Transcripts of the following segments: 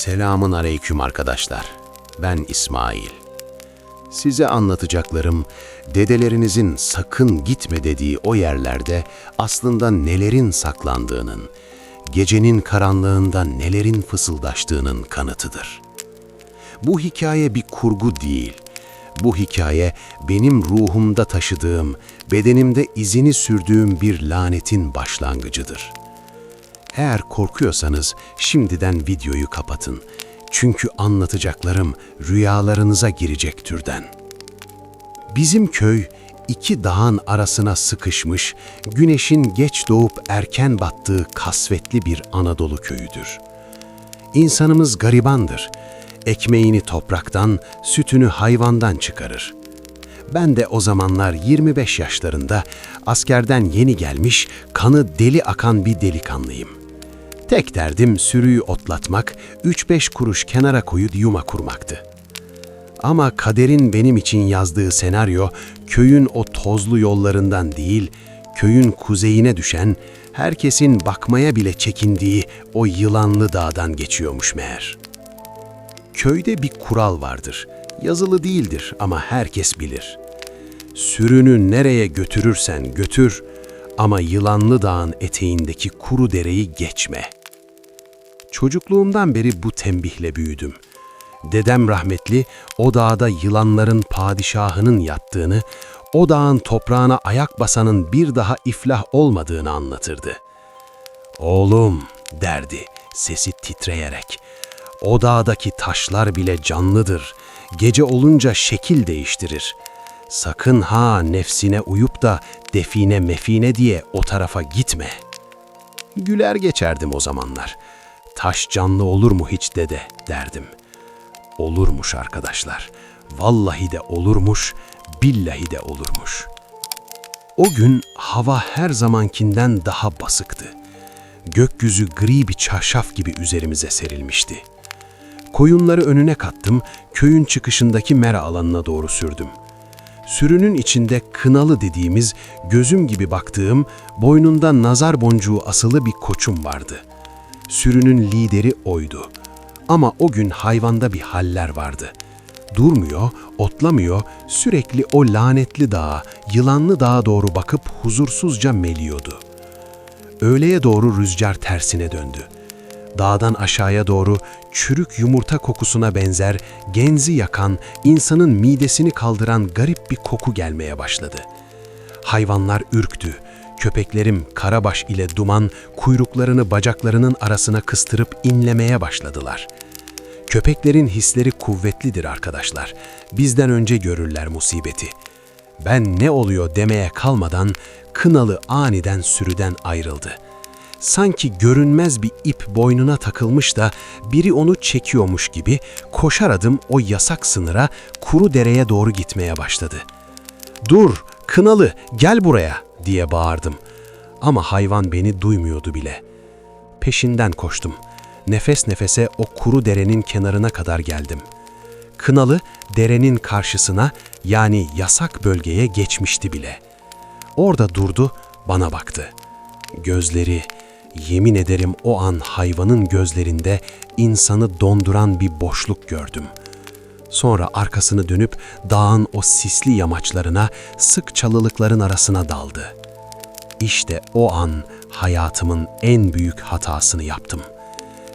Selamın aleyküm arkadaşlar. Ben İsmail. Size anlatacaklarım dedelerinizin sakın gitme dediği o yerlerde aslında nelerin saklandığının, gecenin karanlığında nelerin fısıldaştığının kanıtıdır. Bu hikaye bir kurgu değil. Bu hikaye benim ruhumda taşıdığım, bedenimde izini sürdüğüm bir lanetin başlangıcıdır.'' Eğer korkuyorsanız şimdiden videoyu kapatın. Çünkü anlatacaklarım rüyalarınıza girecek türden. Bizim köy iki dağın arasına sıkışmış, güneşin geç doğup erken battığı kasvetli bir Anadolu köyüdür. İnsanımız garibandır. Ekmeğini topraktan, sütünü hayvandan çıkarır. Ben de o zamanlar 25 yaşlarında askerden yeni gelmiş, kanı deli akan bir delikanlıyım. Tek derdim sürüyü otlatmak, 3-5 kuruş kenara koyup yuma kurmaktı. Ama kaderin benim için yazdığı senaryo, köyün o tozlu yollarından değil, köyün kuzeyine düşen, herkesin bakmaya bile çekindiği o yılanlı dağdan geçiyormuş meğer. Köyde bir kural vardır. Yazılı değildir ama herkes bilir. Sürünü nereye götürürsen götür ama Yılanlı Dağ'ın eteğindeki kuru dereyi geçme.'' Çocukluğumdan beri bu tembihle büyüdüm. Dedem rahmetli o dağda yılanların padişahının yattığını, o dağın toprağına ayak basanın bir daha iflah olmadığını anlatırdı. Oğlum derdi sesi titreyerek. O dağdaki taşlar bile canlıdır. Gece olunca şekil değiştirir. Sakın ha nefsine uyup da define mefine diye o tarafa gitme. Güler geçerdim o zamanlar.'' Taş canlı olur mu hiç dede derdim. Olurmuş arkadaşlar. Vallahi de olurmuş, billahi de olurmuş. O gün hava her zamankinden daha basıktı. Gökyüzü gri bir çarşaf gibi üzerimize serilmişti. Koyunları önüne kattım, köyün çıkışındaki mera alanına doğru sürdüm. Sürünün içinde kınalı dediğimiz, gözüm gibi baktığım, boynunda nazar boncuğu asılı bir koçum vardı.'' Sürünün lideri oydu. Ama o gün hayvanda bir haller vardı. Durmuyor, otlamıyor, sürekli o lanetli dağa, yılanlı dağa doğru bakıp huzursuzca meliyordu. Öğleye doğru rüzgar tersine döndü. Dağdan aşağıya doğru çürük yumurta kokusuna benzer, genzi yakan, insanın midesini kaldıran garip bir koku gelmeye başladı. Hayvanlar ürktü, Köpeklerim Karabaş ile Duman kuyruklarını bacaklarının arasına kıstırıp inlemeye başladılar. Köpeklerin hisleri kuvvetlidir arkadaşlar. Bizden önce görürler musibeti. Ben ne oluyor demeye kalmadan kınalı aniden sürüden ayrıldı. Sanki görünmez bir ip boynuna takılmış da biri onu çekiyormuş gibi koşar adım o yasak sınıra kuru dereye doğru gitmeye başladı. ''Dur, kınalı, gel buraya.'' Diye bağırdım. Ama hayvan beni duymuyordu bile. Peşinden koştum. Nefes nefese o kuru derenin kenarına kadar geldim. Kınalı derenin karşısına yani yasak bölgeye geçmişti bile. Orada durdu, bana baktı. Gözleri, yemin ederim o an hayvanın gözlerinde insanı donduran bir boşluk gördüm.'' Sonra arkasını dönüp dağın o sisli yamaçlarına, sık çalılıkların arasına daldı. İşte o an hayatımın en büyük hatasını yaptım.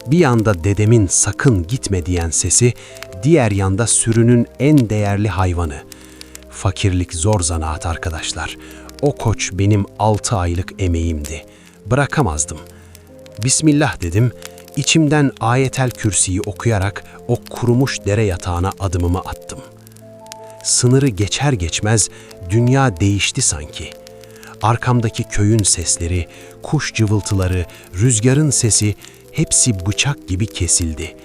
Bir yanda dedemin sakın gitme diyen sesi, diğer yanda sürünün en değerli hayvanı. Fakirlik zor zanaat arkadaşlar. O koç benim altı aylık emeğimdi. Bırakamazdım. Bismillah dedim, içimden ayetel kürsiyi okuyarak o kurumuş dere yatağına adımımı attım. Sınırı geçer geçmez dünya değişti sanki. Arkamdaki köyün sesleri, kuş cıvıltıları, rüzgarın sesi hepsi bıçak gibi kesildi.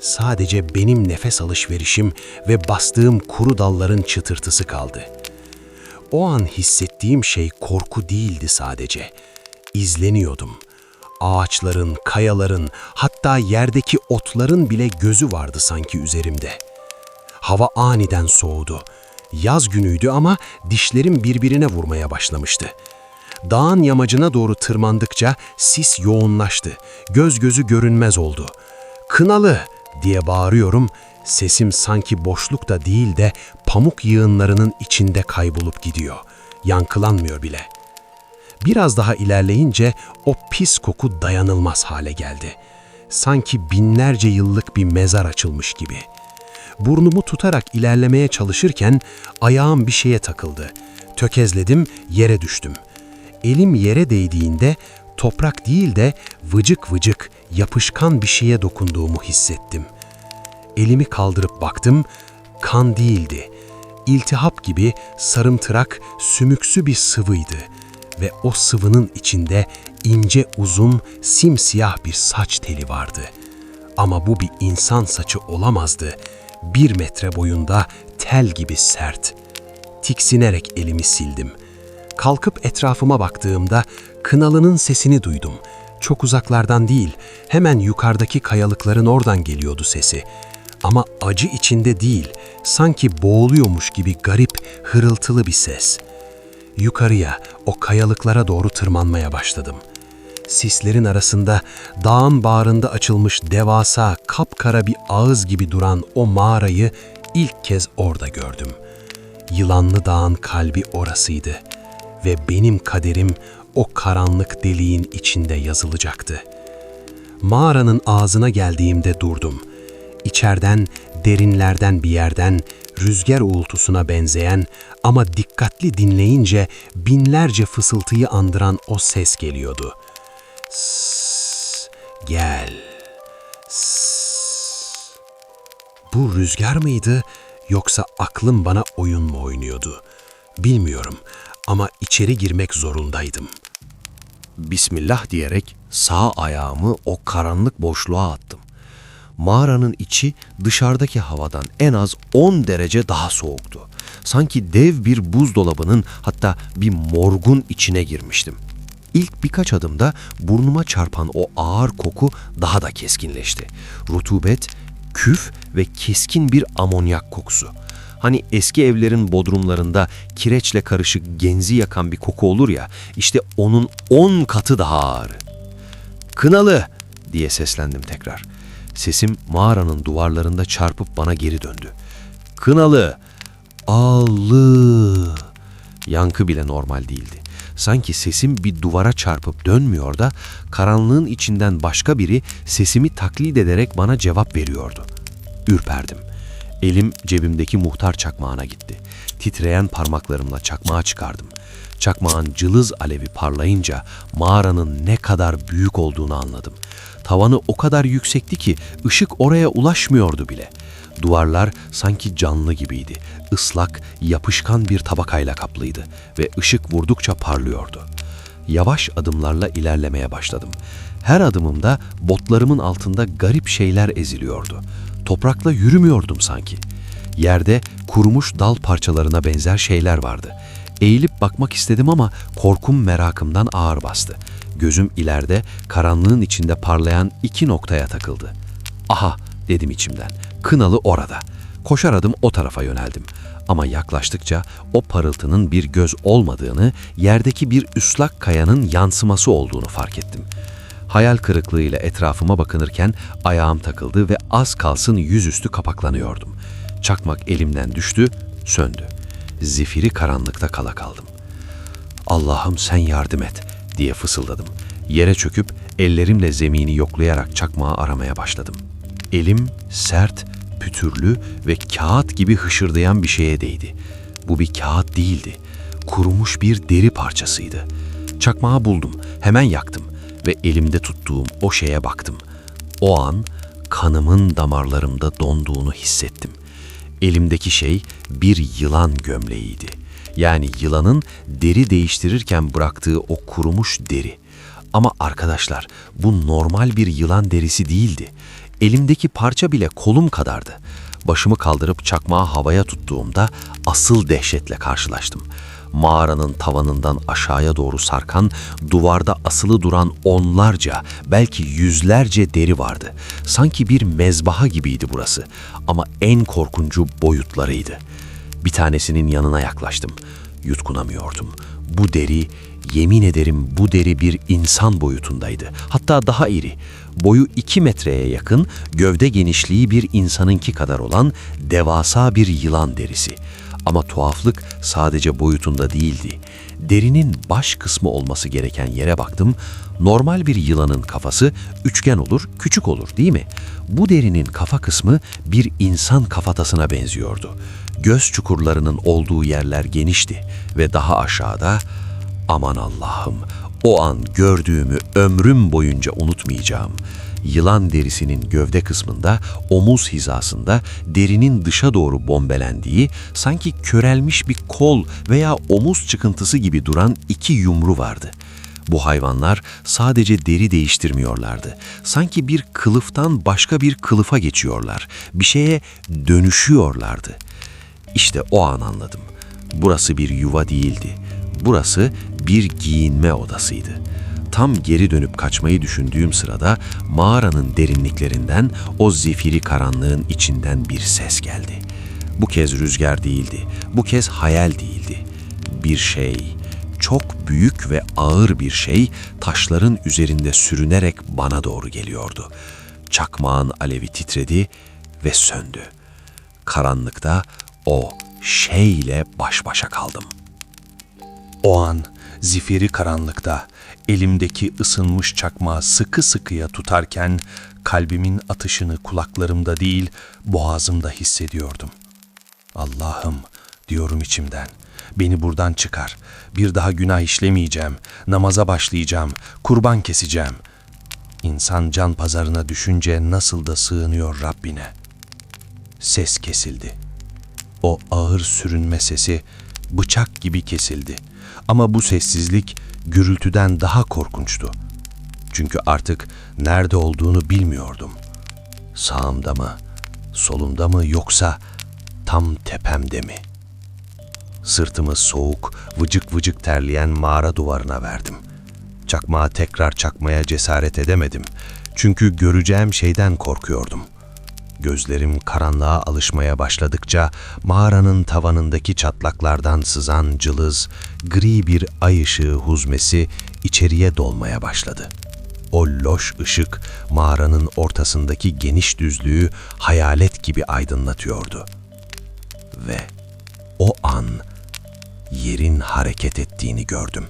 Sadece benim nefes alışverişim ve bastığım kuru dalların çıtırtısı kaldı. O an hissettiğim şey korku değildi sadece. İzleniyordum.'' Ağaçların, kayaların, hatta yerdeki otların bile gözü vardı sanki üzerimde. Hava aniden soğudu. Yaz günüydü ama dişlerim birbirine vurmaya başlamıştı. Dağın yamacına doğru tırmandıkça sis yoğunlaştı. Göz gözü görünmez oldu. Kınalı diye bağırıyorum. Sesim sanki boşlukta değil de pamuk yığınlarının içinde kaybolup gidiyor. Yankılanmıyor bile. Biraz daha ilerleyince o pis koku dayanılmaz hale geldi. Sanki binlerce yıllık bir mezar açılmış gibi. Burnumu tutarak ilerlemeye çalışırken ayağım bir şeye takıldı. Tökezledim, yere düştüm. Elim yere değdiğinde toprak değil de vıcık vıcık, yapışkan bir şeye dokunduğumu hissettim. Elimi kaldırıp baktım, kan değildi. İltihap gibi sarımtırak, sümüksü bir sıvıydı ve o sıvının içinde ince uzun, simsiyah bir saç teli vardı. Ama bu bir insan saçı olamazdı. Bir metre boyunda tel gibi sert. Tiksinerek elimi sildim. Kalkıp etrafıma baktığımda kınalının sesini duydum. Çok uzaklardan değil, hemen yukarıdaki kayalıkların oradan geliyordu sesi. Ama acı içinde değil, sanki boğuluyormuş gibi garip, hırıltılı bir ses. Yukarıya, o kayalıklara doğru tırmanmaya başladım. Sislerin arasında dağın bağrında açılmış devasa, kapkara bir ağız gibi duran o mağarayı ilk kez orada gördüm. Yılanlı dağın kalbi orasıydı ve benim kaderim o karanlık deliğin içinde yazılacaktı. Mağaranın ağzına geldiğimde durdum. İçeriden, derinlerden bir yerden rüzgar uğultusuna benzeyen ama dikkatli dinleyince binlerce fısıltıyı andıran o ses geliyordu. Sss, gel. Sss. Bu rüzgar mıydı yoksa aklım bana oyun mu oynuyordu? Bilmiyorum ama içeri girmek zorundaydım. Bismillah diyerek sağ ayağımı o karanlık boşluğa attım. Mağaranın içi dışarıdaki havadan en az 10 derece daha soğuktu. Sanki dev bir buzdolabının hatta bir morgun içine girmiştim. İlk birkaç adımda burnuma çarpan o ağır koku daha da keskinleşti. Rutubet, küf ve keskin bir amonyak kokusu. Hani eski evlerin bodrumlarında kireçle karışık genzi yakan bir koku olur ya, işte onun 10 katı daha ağır. Kınalı diye seslendim tekrar. Sesim mağaranın duvarlarında çarpıp bana geri döndü. Kınalı, allı. Yankı bile normal değildi. Sanki sesim bir duvara çarpıp dönmüyor da karanlığın içinden başka biri sesimi taklit ederek bana cevap veriyordu. Ürperdim. Elim cebimdeki muhtar çakmağına gitti. Titreyen parmaklarımla çakmağı çıkardım. Çakmağın cılız alevi parlayınca mağaranın ne kadar büyük olduğunu anladım. Tavanı o kadar yüksekti ki ışık oraya ulaşmıyordu bile. Duvarlar sanki canlı gibiydi. Islak, yapışkan bir tabakayla kaplıydı ve ışık vurdukça parlıyordu. Yavaş adımlarla ilerlemeye başladım. Her adımımda botlarımın altında garip şeyler eziliyordu. Toprakla yürümüyordum sanki. Yerde kurumuş dal parçalarına benzer şeyler vardı. Eğilip bakmak istedim ama korkum merakımdan ağır bastı. Gözüm ileride karanlığın içinde parlayan iki noktaya takıldı. Aha dedim içimden. Kınalı orada. Koşar adım o tarafa yöneldim. Ama yaklaştıkça o parıltının bir göz olmadığını, yerdeki bir üslak kayanın yansıması olduğunu fark ettim. Hayal kırıklığıyla etrafıma bakınırken ayağım takıldı ve az kalsın yüzüstü kapaklanıyordum. Çakmak elimden düştü, söndü. Zifiri karanlıkta kala kaldım. Allah'ım sen yardım et diye fısıldadım. Yere çöküp ellerimle zemini yoklayarak çakmağı aramaya başladım. Elim sert, pütürlü ve kağıt gibi hışırdayan bir şeye değdi. Bu bir kağıt değildi. Kurumuş bir deri parçasıydı. Çakmağı buldum, hemen yaktım ve elimde tuttuğum o şeye baktım. O an kanımın damarlarımda donduğunu hissettim. Elimdeki şey bir yılan gömleğiydi. Yani yılanın deri değiştirirken bıraktığı o kurumuş deri. Ama arkadaşlar bu normal bir yılan derisi değildi. Elimdeki parça bile kolum kadardı. Başımı kaldırıp çakmağı havaya tuttuğumda asıl dehşetle karşılaştım. Mağaranın tavanından aşağıya doğru sarkan, duvarda asılı duran onlarca, belki yüzlerce deri vardı. Sanki bir mezbaha gibiydi burası ama en korkuncu boyutlarıydı. Bir tanesinin yanına yaklaştım. Yutkunamıyordum. Bu deri, yemin ederim bu deri bir insan boyutundaydı. Hatta daha iri. Boyu 2 metreye yakın, gövde genişliği bir insanınki kadar olan devasa bir yılan derisi. Ama tuhaflık sadece boyutunda değildi. Derinin baş kısmı olması gereken yere baktım. Normal bir yılanın kafası üçgen olur, küçük olur değil mi? Bu derinin kafa kısmı bir insan kafatasına benziyordu. Göz çukurlarının olduğu yerler genişti ve daha aşağıda aman Allah'ım o an gördüğümü ömrüm boyunca unutmayacağım. Yılan derisinin gövde kısmında, omuz hizasında derinin dışa doğru bombelendiği, sanki körelmiş bir kol veya omuz çıkıntısı gibi duran iki yumru vardı. Bu hayvanlar sadece deri değiştirmiyorlardı. Sanki bir kılıftan başka bir kılıfa geçiyorlar. Bir şeye dönüşüyorlardı. İşte o an anladım. Burası bir yuva değildi. Burası bir giyinme odasıydı. Tam geri dönüp kaçmayı düşündüğüm sırada mağaranın derinliklerinden o zifiri karanlığın içinden bir ses geldi. Bu kez rüzgar değildi. Bu kez hayal değildi. Bir şey, çok büyük ve ağır bir şey taşların üzerinde sürünerek bana doğru geliyordu. Çakmağın alevi titredi ve söndü. Karanlıkta o şeyle baş başa kaldım. O an zifiri karanlıkta elimdeki ısınmış çakmağı sıkı sıkıya tutarken kalbimin atışını kulaklarımda değil boğazımda hissediyordum. Allah'ım diyorum içimden. Beni buradan çıkar. Bir daha günah işlemeyeceğim. Namaza başlayacağım. Kurban keseceğim. İnsan can pazarına düşünce nasıl da sığınıyor Rabbine. Ses kesildi. O ağır sürünme sesi bıçak gibi kesildi. Ama bu sessizlik gürültüden daha korkunçtu. Çünkü artık nerede olduğunu bilmiyordum. Sağımda mı, solumda mı yoksa tam tepemde mi? Sırtımı soğuk, vıcık vıcık terleyen mağara duvarına verdim. Çakmağı tekrar çakmaya cesaret edemedim. Çünkü göreceğim şeyden korkuyordum.'' Gözlerim karanlığa alışmaya başladıkça mağaranın tavanındaki çatlaklardan sızan cılız, gri bir ay ışığı huzmesi içeriye dolmaya başladı. O loş ışık mağaranın ortasındaki geniş düzlüğü hayalet gibi aydınlatıyordu. Ve o an yerin hareket ettiğini gördüm.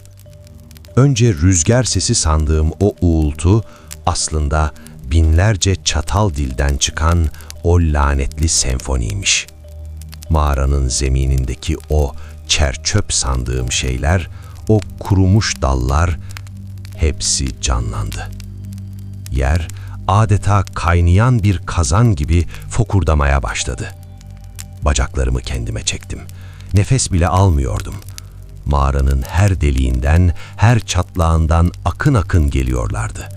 Önce rüzgar sesi sandığım o uğultu aslında binlerce çatal dilden çıkan o lanetli senfoniymiş. Mağaranın zeminindeki o çerçöp sandığım şeyler, o kurumuş dallar hepsi canlandı. Yer adeta kaynayan bir kazan gibi fokurdamaya başladı. Bacaklarımı kendime çektim. Nefes bile almıyordum. Mağaranın her deliğinden, her çatlağından akın akın geliyorlardı.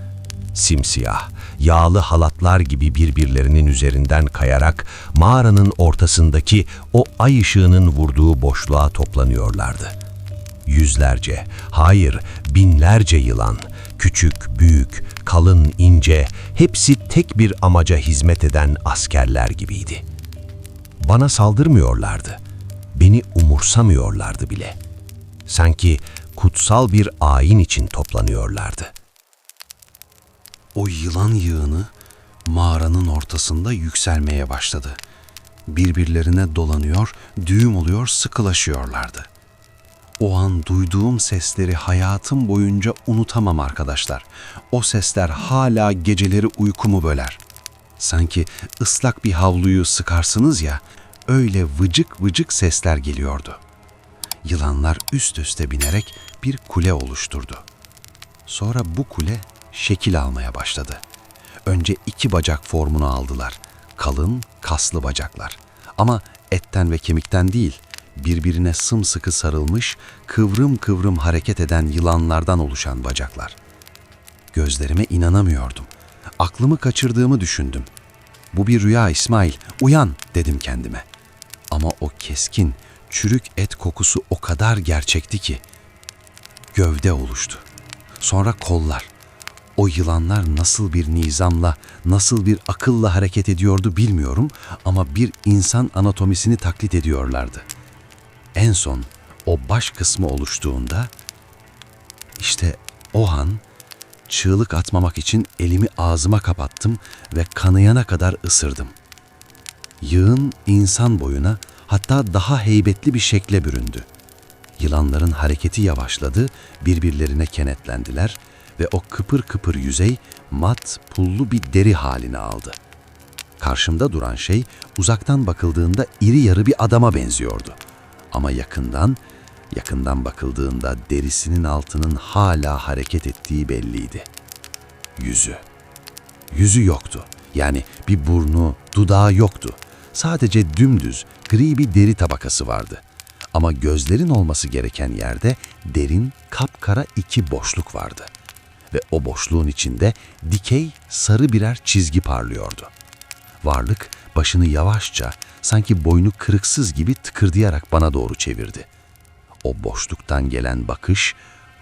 Simsiyah, yağlı halatlar gibi birbirlerinin üzerinden kayarak mağaranın ortasındaki o ay ışığının vurduğu boşluğa toplanıyorlardı. Yüzlerce, hayır binlerce yılan, küçük, büyük, kalın, ince, hepsi tek bir amaca hizmet eden askerler gibiydi. Bana saldırmıyorlardı. Beni umursamıyorlardı bile. Sanki kutsal bir ayin için toplanıyorlardı. O yılan yığını mağaranın ortasında yükselmeye başladı. Birbirlerine dolanıyor, düğüm oluyor, sıkılaşıyorlardı. O an duyduğum sesleri hayatım boyunca unutamam arkadaşlar. O sesler hala geceleri uykumu böler. Sanki ıslak bir havluyu sıkarsınız ya, öyle vıcık vıcık sesler geliyordu. Yılanlar üst üste binerek bir kule oluşturdu. Sonra bu kule şekil almaya başladı. Önce iki bacak formunu aldılar. Kalın, kaslı bacaklar. Ama etten ve kemikten değil, birbirine sımsıkı sarılmış, kıvrım kıvrım hareket eden yılanlardan oluşan bacaklar. Gözlerime inanamıyordum. Aklımı kaçırdığımı düşündüm. Bu bir rüya İsmail, uyan dedim kendime. Ama o keskin, çürük et kokusu o kadar gerçekti ki. Gövde oluştu. Sonra kollar. O yılanlar nasıl bir nizamla, nasıl bir akılla hareket ediyordu bilmiyorum ama bir insan anatomisini taklit ediyorlardı. En son o baş kısmı oluştuğunda işte o an çığlık atmamak için elimi ağzıma kapattım ve kanayana kadar ısırdım. Yığın insan boyuna hatta daha heybetli bir şekle büründü. Yılanların hareketi yavaşladı, birbirlerine kenetlendiler ve o kıpır kıpır yüzey mat, pullu bir deri halini aldı. Karşımda duran şey uzaktan bakıldığında iri yarı bir adama benziyordu. Ama yakından, yakından bakıldığında derisinin altının hala hareket ettiği belliydi. Yüzü. Yüzü yoktu. Yani bir burnu, dudağı yoktu. Sadece dümdüz, gri bir deri tabakası vardı. Ama gözlerin olması gereken yerde derin, kapkara iki boşluk vardı. Ve o boşluğun içinde dikey, sarı birer çizgi parlıyordu. Varlık başını yavaşça, sanki boynu kırıksız gibi tıkırdayarak bana doğru çevirdi. O boşluktan gelen bakış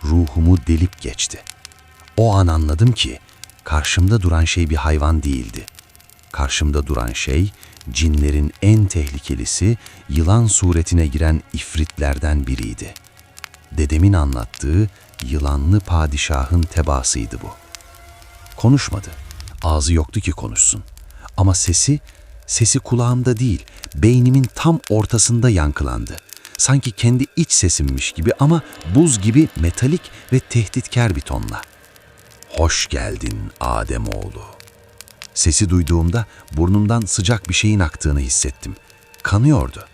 ruhumu delip geçti. O an anladım ki karşımda duran şey bir hayvan değildi. Karşımda duran şey cinlerin en tehlikelisi yılan suretine giren ifritlerden biriydi. Dedemin anlattığı yılanlı padişahın tebaasıydı bu. Konuşmadı. Ağzı yoktu ki konuşsun. Ama sesi, sesi kulağımda değil, beynimin tam ortasında yankılandı. Sanki kendi iç sesimmiş gibi ama buz gibi metalik ve tehditkar bir tonla. Hoş geldin Ademoğlu. Sesi duyduğumda burnumdan sıcak bir şeyin aktığını hissettim. Kanıyordu.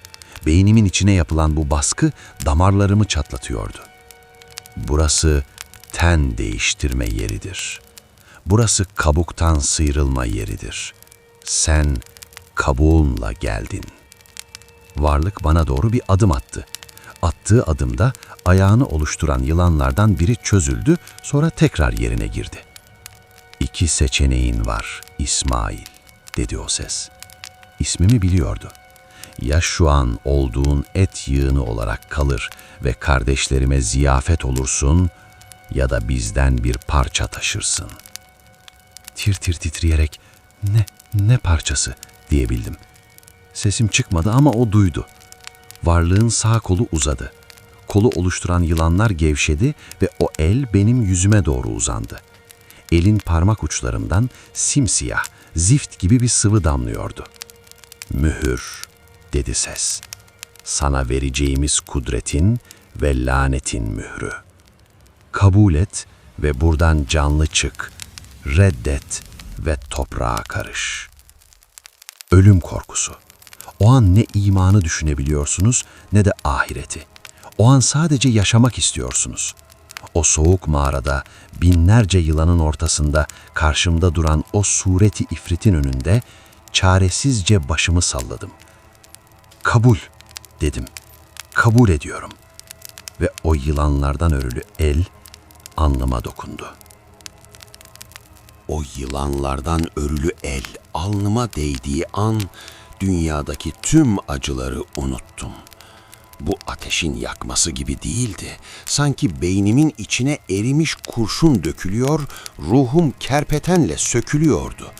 Beynimin içine yapılan bu baskı damarlarımı çatlatıyordu. Burası ten değiştirme yeridir. Burası kabuktan sıyrılma yeridir. Sen kabuğunla geldin. Varlık bana doğru bir adım attı. Attığı adımda ayağını oluşturan yılanlardan biri çözüldü, sonra tekrar yerine girdi. İki seçeneğin var İsmail, dedi o ses. İsmimi biliyordu. Ya şu an olduğun et yığını olarak kalır ve kardeşlerime ziyafet olursun ya da bizden bir parça taşırsın. Tir tir titreyerek ne, ne parçası diyebildim. Sesim çıkmadı ama o duydu. Varlığın sağ kolu uzadı. Kolu oluşturan yılanlar gevşedi ve o el benim yüzüme doğru uzandı. Elin parmak uçlarından simsiyah, zift gibi bir sıvı damlıyordu. Mühür, dedi ses. Sana vereceğimiz kudretin ve lanetin mührü. Kabul et ve buradan canlı çık. Reddet ve toprağa karış. Ölüm korkusu. O an ne imanı düşünebiliyorsunuz ne de ahireti. O an sadece yaşamak istiyorsunuz. O soğuk mağarada binlerce yılanın ortasında karşımda duran o sureti ifritin önünde çaresizce başımı salladım. Kabul dedim. Kabul ediyorum. Ve o yılanlardan örülü el alnıma dokundu. O yılanlardan örülü el alnıma değdiği an dünyadaki tüm acıları unuttum. Bu ateşin yakması gibi değildi. Sanki beynimin içine erimiş kurşun dökülüyor, ruhum kerpetenle sökülüyordu.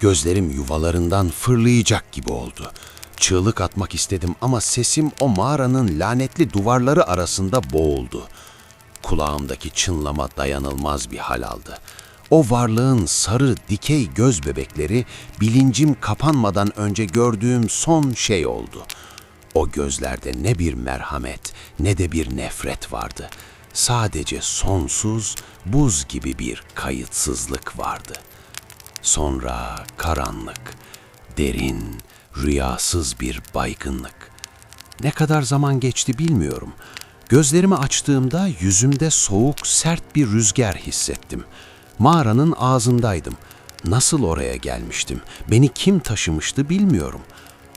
Gözlerim yuvalarından fırlayacak gibi oldu. Çığlık atmak istedim ama sesim o mağaranın lanetli duvarları arasında boğuldu. Kulağımdaki çınlama dayanılmaz bir hal aldı. O varlığın sarı dikey göz bebekleri bilincim kapanmadan önce gördüğüm son şey oldu. O gözlerde ne bir merhamet ne de bir nefret vardı. Sadece sonsuz, buz gibi bir kayıtsızlık vardı. Sonra karanlık, derin, rüyasız bir baygınlık. Ne kadar zaman geçti bilmiyorum. Gözlerimi açtığımda yüzümde soğuk, sert bir rüzgar hissettim. Mağaranın ağzındaydım. Nasıl oraya gelmiştim? Beni kim taşımıştı bilmiyorum.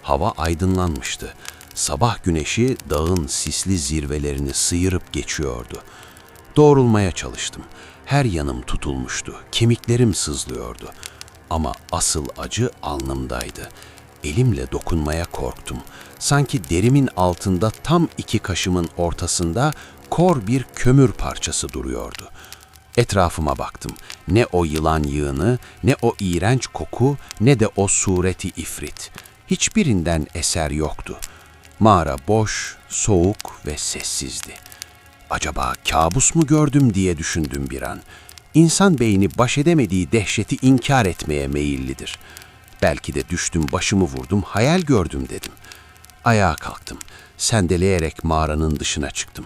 Hava aydınlanmıştı. Sabah güneşi dağın sisli zirvelerini sıyırıp geçiyordu. Doğrulmaya çalıştım. Her yanım tutulmuştu. Kemiklerim sızlıyordu. Ama asıl acı alnımdaydı. Elimle dokunmaya korktum. Sanki derimin altında tam iki kaşımın ortasında kor bir kömür parçası duruyordu. Etrafıma baktım. Ne o yılan yığını, ne o iğrenç koku, ne de o sureti ifrit. Hiçbirinden eser yoktu. Mağara boş, soğuk ve sessizdi. Acaba kabus mu gördüm diye düşündüm bir an. İnsan beyni baş edemediği dehşeti inkar etmeye meyillidir. Belki de düştüm başımı vurdum, hayal gördüm dedim. Ayağa kalktım. Sendeleyerek mağaranın dışına çıktım.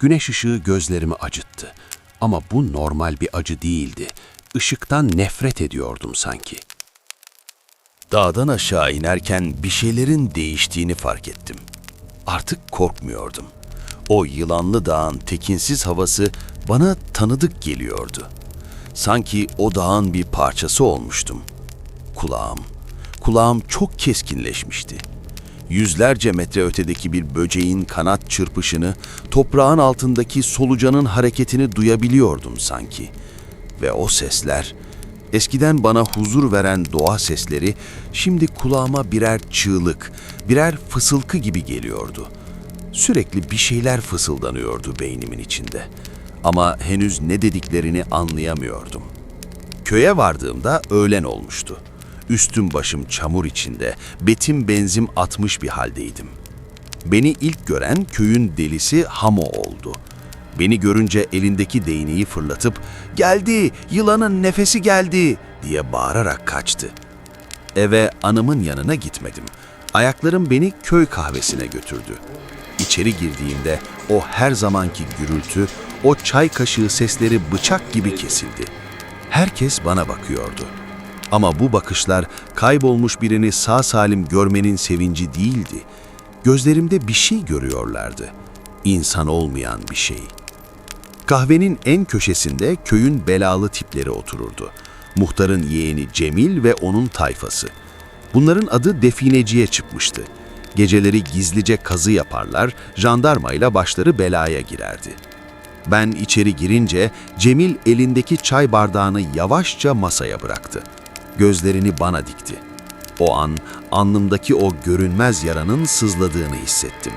Güneş ışığı gözlerimi acıttı. Ama bu normal bir acı değildi. Işıktan nefret ediyordum sanki. Dağdan aşağı inerken bir şeylerin değiştiğini fark ettim. Artık korkmuyordum. O yılanlı dağın tekinsiz havası bana tanıdık geliyordu. Sanki o dağın bir parçası olmuştum. Kulağım, kulağım çok keskinleşmişti. Yüzlerce metre ötedeki bir böceğin kanat çırpışını, toprağın altındaki solucanın hareketini duyabiliyordum sanki. Ve o sesler, eskiden bana huzur veren doğa sesleri, şimdi kulağıma birer çığlık, birer fısılkı gibi geliyordu. Sürekli bir şeyler fısıldanıyordu beynimin içinde. Ama henüz ne dediklerini anlayamıyordum. Köye vardığımda öğlen olmuştu. Üstüm başım çamur içinde, betim benzim atmış bir haldeydim. Beni ilk gören köyün delisi Hamo oldu. Beni görünce elindeki değneği fırlatıp "Geldi, yılanın nefesi geldi!" diye bağırarak kaçtı. Eve anımın yanına gitmedim. Ayaklarım beni köy kahvesine götürdü. İçeri girdiğimde o her zamanki gürültü, o çay kaşığı sesleri bıçak gibi kesildi. Herkes bana bakıyordu. Ama bu bakışlar kaybolmuş birini sağ salim görmenin sevinci değildi. Gözlerimde bir şey görüyorlardı. İnsan olmayan bir şey. Kahvenin en köşesinde köyün belalı tipleri otururdu. Muhtarın yeğeni Cemil ve onun tayfası. Bunların adı defineciye çıkmıştı. Geceleri gizlice kazı yaparlar, jandarmayla başları belaya girerdi. Ben içeri girince Cemil elindeki çay bardağını yavaşça masaya bıraktı. Gözlerini bana dikti. O an alnımdaki o görünmez yaranın sızladığını hissettim.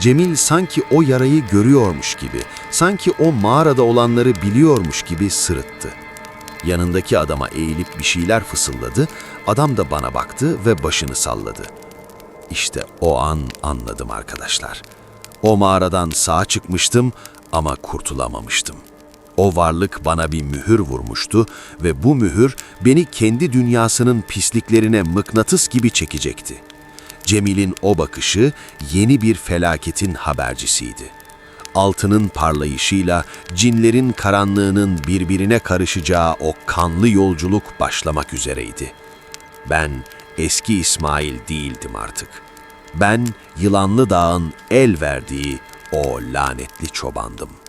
Cemil sanki o yarayı görüyormuş gibi, sanki o mağarada olanları biliyormuş gibi sırıttı. Yanındaki adama eğilip bir şeyler fısıldadı, adam da bana baktı ve başını salladı. İşte o an anladım arkadaşlar. O mağaradan sağ çıkmıştım ama kurtulamamıştım. O varlık bana bir mühür vurmuştu ve bu mühür beni kendi dünyasının pisliklerine mıknatıs gibi çekecekti. Cemil'in o bakışı yeni bir felaketin habercisiydi. Altının parlayışıyla cinlerin karanlığının birbirine karışacağı o kanlı yolculuk başlamak üzereydi. Ben eski İsmail değildim artık. Ben Yılanlı Dağ'ın el verdiği o lanetli çobandım.''